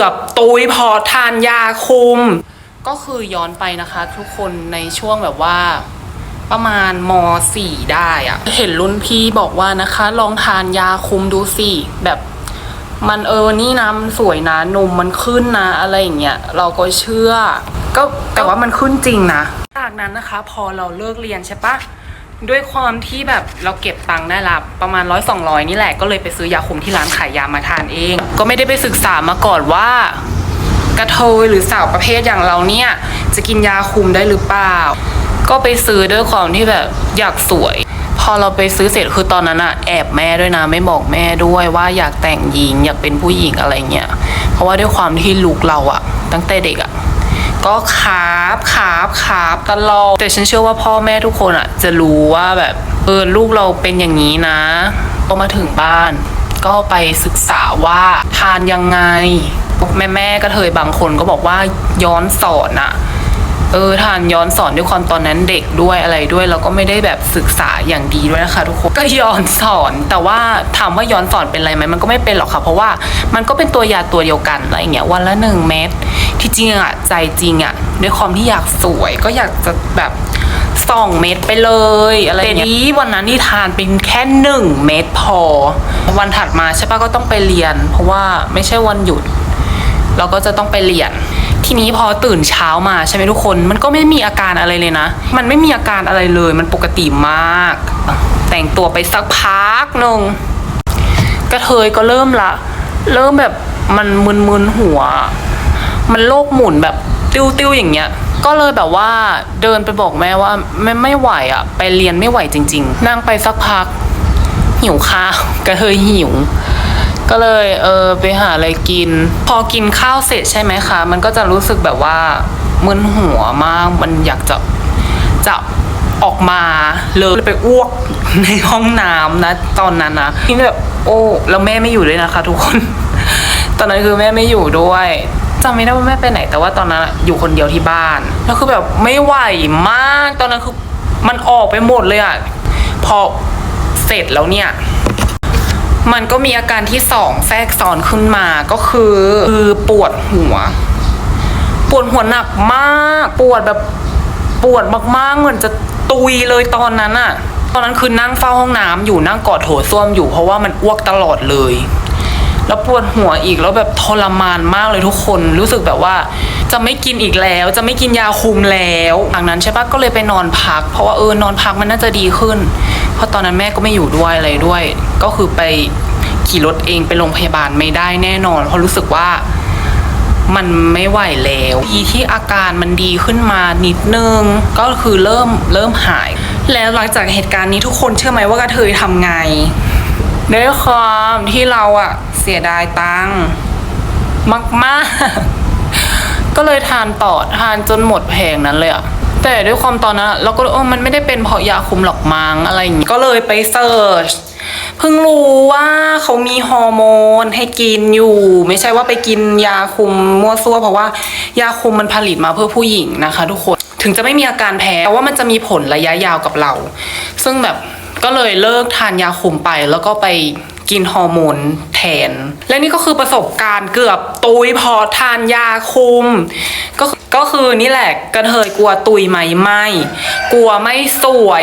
เกือบตุยพอทานยาคุม ก็คือย้อนไปนะคะ ทุกคนในช่วงแบบว่าประมาณม .4 ได้อะเห็นรุ่นพี่บอกว่านะคะ ลองทานยาคุมดูสิแบบมันเออนี่นะมันสวยนะนมมันขึ้นนะอะไรอย่างเงี้ยเราก็เชื่อ ก็แต่ว่ามันขึ้นจริงนะจากนั้นนะคะ พอเราเลิกเรียนใช่ปะ ด้วยความที่แบบเราเก็บตังค์ได้ละประมาณร้อยสองร้อยนี่แหละก็เลยไปซื้อยาคุมที่ร้านขายยามาทานเอง ก็ไม่ได้ไปศึกษามาก่อนว่า กระเทยหรือสาวประเภทอย่างเราเนี่ย จะกินยาคุมได้หรือเปล่า ก็ไปซื้อด้วยความที่แบบอยากสวย พอเราไปซื้อเสร็จคือตอนนั้นอะแอบแม่ด้วยนะไม่บอกแม่ด้วยว่าอยากแต่งหญิงอยากเป็นผู้หญิงอะไรเงี้ยเพราะว่าด้วยความที่ลูกเราอะตั้งแต่เด็กอะ ก็ขาบขาบขาบตลอดแต่ฉันเชื่อว่าพ่อแม่ทุกคนอะจะรู้ว่าแบบเออลูกเราเป็นอย่างนี้นะพอมาถึงบ้าน ก็ไปศึกษาว่าทานยังไง แม่แม่ก็เทยบางคนก็บอกว่าย้อนสอนอะ เออทานย้อนสอนด้วยความตอนนั้นเด็กด้วยอะไรด้วยแล้วก็ไม่ได้แบบศึกษาอย่างดีด้วยนะคะ ทุกคนก็ย้อนสอนแต่ว่าถามว่าย้อนสอนเป็นอะไรไหมมันก็ไม่เป็นหรอกค่ะ เพราะว่ามันก็เป็นตัวยาตัวเดียวกันอะไรเงี้ยวันละหนึ่งเม็ดที่จริงอะใจจริงอะด้วยความที่อยากสวยก็อยากจะแบบสองเม็ดไปเลยอะไรอย่างเงี้ยนี้วันนั้นที่ทานเป็นแค่หนึ่งเม็ดพอ วันถัดมาใช่ปะก็ต้องไปเรียน เพราะว่าไม่ใช่วันหยุด เราก็จะต้องไปเรียน ทีนี้พอตื่นเช้ามาใช่ไหมทุกคน มันก็ไม่มีอาการอะไรเลยนะ มันไม่มีอาการอะไรเลย มันปกติมาก แต่งตัวไปสักพักหนึ่งกระเทยก็เริ่มละ เริ่มแบบมันมึนๆหัว มันโลกหมุนแบบติ้วๆอย่างเงี้ยก็เลยแบบว่าเดินไปบอกแม่ว่าไม่ไม่ไหวอะ่ะ ไปเรียนไม่ไหวจริง ๆ นั่งไปสักพัก หิวข้าวกระเทยหิว ก็เลยเออไปหาอะไรกิน พอกินข้าวเสร็จใช่ไหมคะ มันก็จะรู้สึกแบบว่ามึนหัวมาก มันอยากจะจะออกมาเลยไปอ้วกในห้องน้ำนะ ตอนนั้นนะที่แบบโอ้แล้วแม่ไม่อยู่ด้วยนะคะ ทุกคน ตอนนั้นคือแม่ไม่อยู่ด้วยจำไม่ได้ว่าแม่ไปไหน แต่ว่าตอนนั้นอยู่คนเดียวที่บ้าน แล้วคือแบบไม่ไหวมาก ตอนนั้นคือมันออกไปหมดเลยอะพอเสร็จแล้วเนี่ย มันก็มีอาการที่สองแทรกซ้อนขึ้นมาก็คือคือปวดหัว ปวดหัวหนักมาก ปวดแบบปวดมากๆเหมือนจะตุยเลยตอนนั้นอะตอนนั้นคือนั่งเฝ้าห้องน้ำอยู่นั่งกอดโถส้วมอยู่เพราะว่ามันอ้วกตลอดเลย แล้วปวดหัวอีกแล้วแบบทรมานมากเลยทุกคนรู้สึกแบบว่า จะไม่กินอีกแล้วจะไม่กินยาคุมแล้วหลังนั้นใช่ปะก็เลยไปนอนพัก เพราะว่าเออนอนพักมันน่าจะดีขึ้น เพราะตอนนั้นแม่ก็ไม่อยู่ด้วยอะไรด้วย ก็คือไปขี่รถเองไปโรงพยาบาลไม่ได้แน่นอน เพราะรู้สึกว่ามันไม่ไหวแล้วทีที่อาการมันดีขึ้นมานิดนึง ก็คือเริ่มเริ่มหาย แล้วหลังจากเหตุการณ์นี้ทุกคนเชื่อไหมว่ากระเทยทำไงด้วยความที่เราอะเสียดายตังค์มากๆ ก็เลยทานต่อทานจนหมดแผงนั้นเลยอะแต่ด้วยความตอนนั้นเราก็เออมันไม่ได้เป็นเพราะยาคุมหรอกมังอะไรอย่างงี้ก็เลยไปเสิร์ชเพิ่งรู้ว่าเขามีฮอร์โมนให้กินอยู่ ไม่ใช่ว่าไปกินยาคุมมั่วซั่วเพราะว่ายาคุมมันผลิตมาเพื่อผู้หญิงนะคะ ทุกคนถึงจะไม่มีอาการแพ้แต่ว่ามันจะมีผลระยะยาวกับเรา ซึ่งแบบก็เลยเลิกทานยาคุมไปแล้วก็ไปกินฮอร์โมน แทน และนี่ก็คือประสบการณ์เกือบตุยพอทานยาคุม ก็ก็คือนี่แหละกระเทยกลัวตุยไหมไม่ กลัวไม่สวย